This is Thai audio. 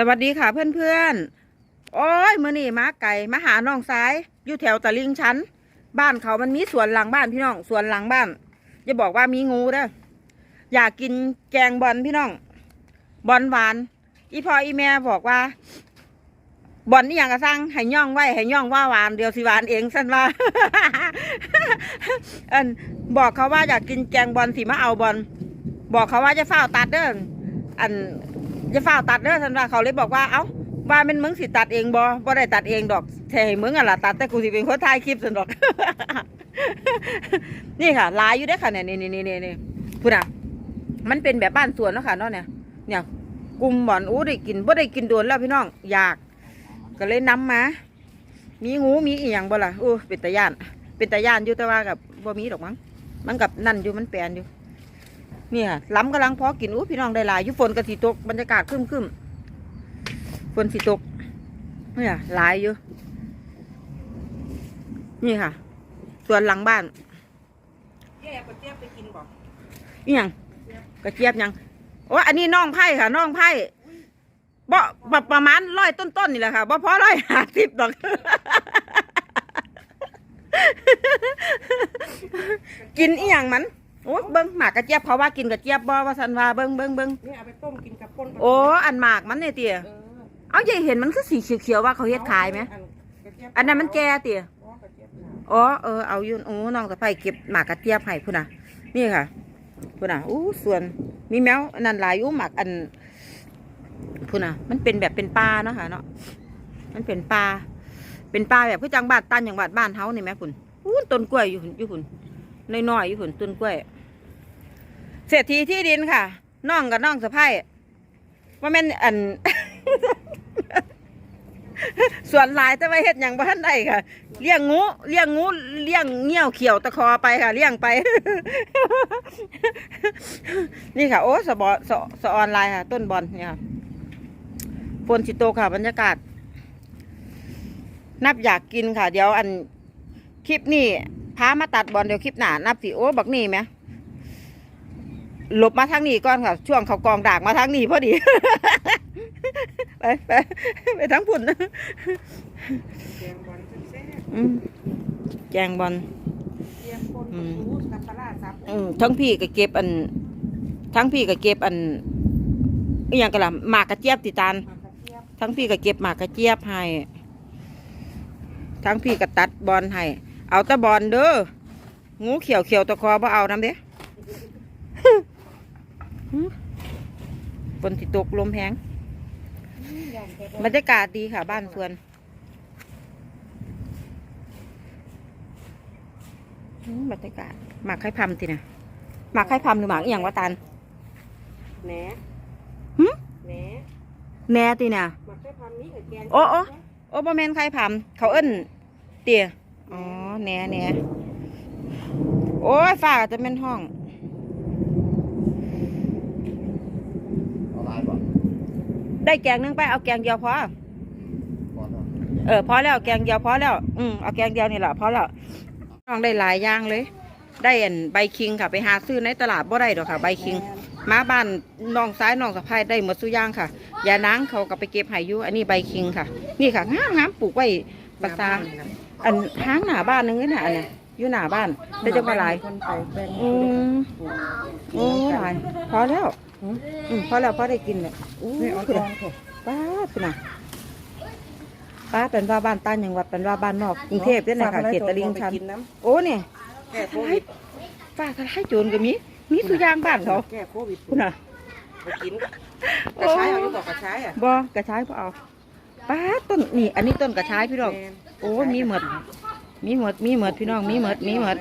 สวัสดีค่ะเพื่อนๆโอ้ยมื่อนี่มาไก่มาหาน้องซ้ายอยู่แถวตะลิงชั้น บ้านเขามันมีสวนหลังบ้านพี่น้องสวนหลังบ้านอย่าบอกว่ามีงูเด้ออยากกินแกงบอลพี่น้อง บอลหวาน อีพ่ออีแม่บอกว่า บอลนี่อย่างกระซังให้ย่องไว้ให้ย่องว่าหวานเดียวสิหวานเองสั้นว่าอันบอกเขาว่าอยากกินแกงบอลสิมาเอาบอลบอกเขาว่าจะเฝ้าตัดเด้ออัน จะฝ้าวตัดเด้อท่านว่าเขาเลยบอกว่าเอ้าว่าเป็นมึงสิตัดเองบ่บ่ได้ตัดเองดอกแท้มึงอะล่ะตัดแต่กูสิเป็นคนถ่ายคลิปซั่นดอก นี่ค่ะลายอยู่เด้อค่ะเนี่ยนี่นี่นี่นี่พูดอะมันเป็นแบบบ้านสวนเนาะค่ะเนาะเนี่ย เนี่ยกลุ่มบ่อนอู้ได้กินบ่ได้กินโดนแล้วพี่น้องอยาก ก็เลยนำมา มีงูมีอีหยังบ่ล่ะอู้เป็นตาย่าน เป็นตาย่านอยู่แต่ว่ากับบ่มีดอกมั้งมันกับนั่นอยู่มันแปลนอยู่ เนี่ยล้ำกำลังพอกินอู้พี่น้องได้หลายอยู่ฝนกะสีตกบรรยากาศครึมครึมๆฝนสีตกเนี่ยหลายอยู่นี่ค่ะส่วนหลังบ้านแย่กระเจี๊ยบไปกินบอกอีหยังกระเจี๊ยบหยังโอ้อันนี้น้องไผ่ค่ะน้องไผ่บ่บ่ประมาณร้อยต้นๆนี่แหละค่ะบ่พอร้อยห้าสิบดอกกินอีหยังมัน โอ้เบิ้งหมากกระเจี๊ยบเขาว่ากินกระเจี๊ยบบ่ว่าสันว่าเบิ้งเบิ้งเบิ้งนี่เอาไปต้มกินกับป่นโอ้อันหมากมันเนี่ยเตี๋ยเออเอาใหญ่เห็นมันคือสีเขียวๆว่าเขาเฮ็ดขายไหมกระเจี๊ยบอันนั้นมันแก่เตี๋ยอ๋อกระเจี๊ยบขาวอ๋อเออเอาอยู่โอ้น้องสะใภ้เก็บหมากกระเจี๊ยบให้พุ่นน่ะ นี่ค่ะพุ่นน่ะอู้ส่วนมีแมวอันนั้นหลายอยู่หมากอันพุ่นน่ะ มันเป็นแบบเป็นปลาเนาะค่ะเนาะมันเป็นปลาเป็นปลาแบบคือจังบ้านตันอย่างบ้านบ้านเฮานี่แหม่คุณอู้ต้นกล้วยอยู่หุ่นอยู่หุ่นน้อยๆอยู่หุ่นต้นกล้วย เศรษฐีที่ดินค่ะน้องกับน้องสะใภ้ว่าแม่นอัน ส่วนหลายแต่ว่าเฮ็ดอย่างบ้านใดค่ะ เลี้ยงงูเลี้ยงงูเลี้ยงเงี้ยวเขียวตะคอไปค่ะ เลี้ยงไป นี่ค่ะ โอ้สะบอสะสะออนไลน์ค่ะ ต้นบอลเนี่ยค่ะฝนสิโตค่ะ บรรยากาศ นับอยากกินค่ะ เดี๋ยวอันคลิปนี้พามาตัดบอลเดี๋ยวคลิปหน้านับสิโอ้บักนี่ไหม หลบมาทางนี้ก่อนค่ะ ช่วงเขากองดากมาทางนี้พอดี ไปไปไปทั้งพุ่นแกงบอลแจงบอลทั้งพี่ก็เก็บอัน ทั้งพี่ก็เก็บอันอย่างกันล่ะหมากกระเจี๊ยบติตานทั้งพี่ก็เก็บหมากกระเจี๊ยบให้ ทั้งพี่ก็ตัดบอลให้ เอาต่บอลเด้องูเขียวเขียวตะคอบ่เอาน้ำเด้ ฝนสิตกลมแหงย่างแต่บรรยากาศดีค่ะ บ้านสวนอืมบรรยากาศหมากไข่พำตินะหมากไข่พำหรือหมากอหย่างวะตันแหนหึแหนแหน่ตินะมาแค่ทำนี้กับแกงโอ้โอ้โอ้บ่แม่นไข่พำเขาเอิ้นเตี๋ยอ๋อแหน่แหน่โอ้ยฟ้าก็จะเป็นห้อง เอาหลายบ่ ได้แกงหนึงไปเอาแกงเดียวพอก่อนเนาะเออพอแล้วแกงเดียวพอแล้ว อืมเอาแกงเดียวนี่แหละพอแล้วน้องได้หลายอย่างเลย ได้อันใบคิงค่ะไปหาซื้อในตลาดบ่ได้ดอกค่ะ ใบคิงมาบ้านน้องซ้ายน้องสะพายได้หมดสุกอย่างค่ะยานางเขาก็ไปเก็บให้อยู่อันนี้ใบคิงค่ะ นี่ค่ะงามงามปลูกไว้ปากตาอันห้างหน้าบ้านนึงนี่น่ะอันเนี้ยอยู่หน้าบ้านได้จังว่าหลายคนไปแบ่งอืมโอ้หลายพอแล้วอืมพอแล้วพอได้กินเลย อู้นี่เอาคือกองเถอะป้าคือน่ะป้าเป็นว่าบ้านต้านจังหวัดเป็นว่าบ้านนอกกรุงเทพเนี่ยนะคะเขตตลิ่งชันกินน้โอ้เนี่ยำแก้โควิดป้าทลายโจรก็มีมีสุกอยางบ้านเขาแก้โควิดคุณน่ะไปกินกระชายเอาอยู่กับกระชายอะบ่กระชายบ่เอาป้าต้นนี่ อันนี้ต้นกระชายพี่น้องแม่นโอ้มีหมดมีหมดมีหมดพี่น้องมีหมดมีหมด